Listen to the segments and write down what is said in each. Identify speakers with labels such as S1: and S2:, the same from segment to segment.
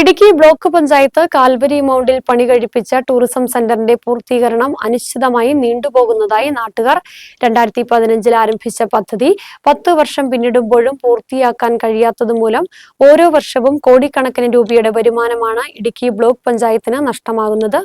S1: Idukki block panchayat Calvary മൗണ്ടിൽ പണി കഴിപ്പിച്ച ടൂറിസം സെന്ററിന്റെ പൂർത്തീകരണം അനിശ്ചിതമായി നീണ്ടുപോകുന്നതായി നാട്ടുകാർ. രണ്ടായിരത്തി പതിനഞ്ചിൽ ആരംഭിച്ച പദ്ധതി പത്ത് വർഷം പിന്നിടുമ്പോഴും പൂർത്തിയാക്കാൻ കഴിയാത്തതുമൂലം ഓരോ വർഷവും കോടിക്കണക്കിന് രൂപയുടെ വരുമാനമാണ് ഇടുക്കി ബ്ലോക്ക് പഞ്ചായത്തിന് നഷ്ടമാകുന്നത്.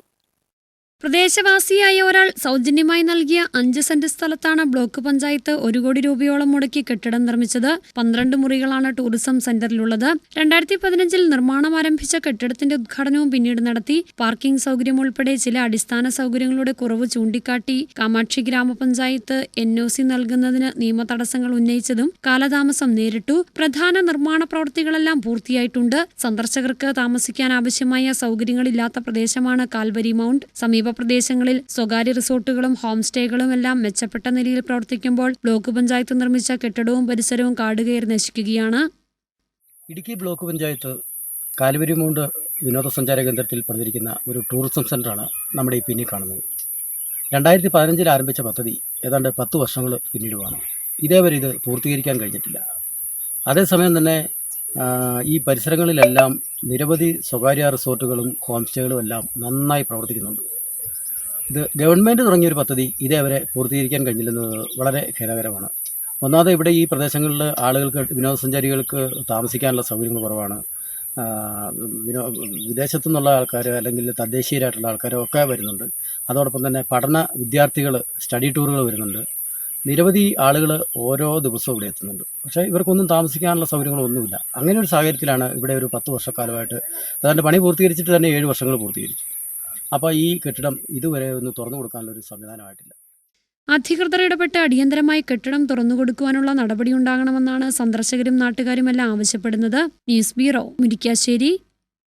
S1: പ്രദേശവാസിയായ ഒരാൾ സൗജന്യമായി നൽകിയ അഞ്ച് സെന്റ് സ്ഥലത്താണ് ബ്ലോക്ക് പഞ്ചായത്ത് ഒരു കോടി രൂപയോളം മുടക്കി കെട്ടിടം നിർമ്മിച്ചത്. പന്ത്രണ്ട് മുറികളാണ് ടൂറിസം സെന്ററിലുള്ളത്. രണ്ടായിരത്തി പതിനഞ്ചിൽ നിർമ്മാണം ആരംഭിച്ച കെട്ടിടത്തിന്റെ ഉദ്ഘാടനവും പിന്നീട് നടത്തി. പാർക്കിംഗ് സൗകര്യം ഉൾപ്പെടെ ചില അടിസ്ഥാന സൗകര്യങ്ങളുടെ കുറവ് ചൂണ്ടിക്കാട്ടി. കാമാക്ഷി ഗ്രാമപഞ്ചായത്ത് എൻ ഒ സി നൽകുന്നതിന് നിയമ തടസ്സങ്ങൾ ഉന്നയിച്ചതും കാലതാമസം നേരിട്ടു. പ്രധാന നിർമ്മാണ പ്രവൃത്തികളെല്ലാം പൂർത്തിയായിട്ടുണ്ട്. സന്ദർശകർക്ക് താമസിക്കാൻ ആവശ്യമായ സൗകര്യങ്ങളില്ലാത്ത പ്രദേശമാണ് കാൽവരി മൗണ്ട്. സമീപ പ്രദേശങ്ങളിൽ സ്വകാര്യ റിസോർട്ടുകളും ഹോം സ്റ്റേകളും എല്ലാം മെച്ചപ്പെട്ട നിലയിൽ പ്രവർത്തിക്കുമ്പോൾ ബ്ലോക്ക് പഞ്ചായത്ത് നിർമ്മിച്ച കെട്ടിടവും പരിസരവും കാടുകയറി നശിക്കുകയാണ്.
S2: ഇടുക്കി ബ്ലോക്ക് പഞ്ചായത്ത് കാലുവരിമൂണ്ട് വിനോദസഞ്ചാര കേന്ദ്രത്തിൽ പണിതിരിക്കുന്ന ഒരു ടൂറിസം സെന്ററാണ് നമ്മുടെ ഈ പിന്നിൽ കാണുന്നത്. രണ്ടായിരത്തി പതിനഞ്ചിൽ ആരംഭിച്ച പദ്ധതി ഏതാണ്ട് പത്ത് വർഷങ്ങൾ പിന്നിടുവാണ്. ഇതേവരെ ഇത് പൂർത്തീകരിക്കാൻ കഴിഞ്ഞിട്ടില്ല. അതേസമയം തന്നെ ഈ പരിസരങ്ങളിലെല്ലാം നിരവധി സ്വകാര്യ റിസോർട്ടുകളും ഹോം സ്റ്റേകളും എല്ലാം നന്നായി പ്രവർത്തിക്കുന്നുണ്ട്. ഇത് ഗവൺമെന്റ് തുടങ്ങിയൊരു പദ്ധതി ഇതേവരെ പൂർത്തീകരിക്കാൻ കഴിഞ്ഞില്ലെന്നത് വളരെ ഖേദകരമാണ്. ഒന്നാമത് ഇവിടെ ഈ പ്രദേശങ്ങളിൽ ആളുകൾക്ക് വിനോദസഞ്ചാരികൾക്ക് താമസിക്കാനുള്ള സൗകര്യങ്ങൾ കുറവാണ്. വിനോ വിദേശത്തു നിന്നുള്ള ആൾക്കാർ അല്ലെങ്കിൽ തദ്ദേശീയരായിട്ടുള്ള ആൾക്കാരോ ഒക്കെ വരുന്നുണ്ട്. അതോടൊപ്പം തന്നെ പഠന വിദ്യാർത്ഥികൾ സ്റ്റഡി ടൂറുകൾ വരുന്നുണ്ട്. നിരവധി ആളുകൾ ഓരോ ദിവസവും ഇവിടെ എത്തുന്നുണ്ട്. പക്ഷേ ഇവർക്കൊന്നും താമസിക്കാനുള്ള സൗകര്യങ്ങളൊന്നുമില്ല അങ്ങനെ ഒരു സാഹചര്യത്തിലാണ് ഇവിടെ ഒരു പത്ത് വർഷക്കാലമായിട്ട് അതായത് പണി പൂർത്തീകരിച്ചിട്ട് തന്നെ ഏഴ് വർഷങ്ങൾ പൂർത്തീകരിച്ചു. അപ്പോൾ ഈ കെട്ടിടം ഇതുവരെ ഒന്ന് തുറന്നു കൊടുക്കാനുള്ള ഒരു സംവിധാനമായിട്ടില്ല.
S1: അധികൃതർ ഇടപെട്ട് അടിയന്തരമായി കെട്ടിടം തുറന്നുകൊടുക്കുവാനുള്ള നടപടിയുണ്ടാകണമെന്നാണ് സന്ദർശകരും നാട്ടുകാരുമെല്ലാം ആവശ്യപ്പെടുന്നത്. News bureau Murickassery.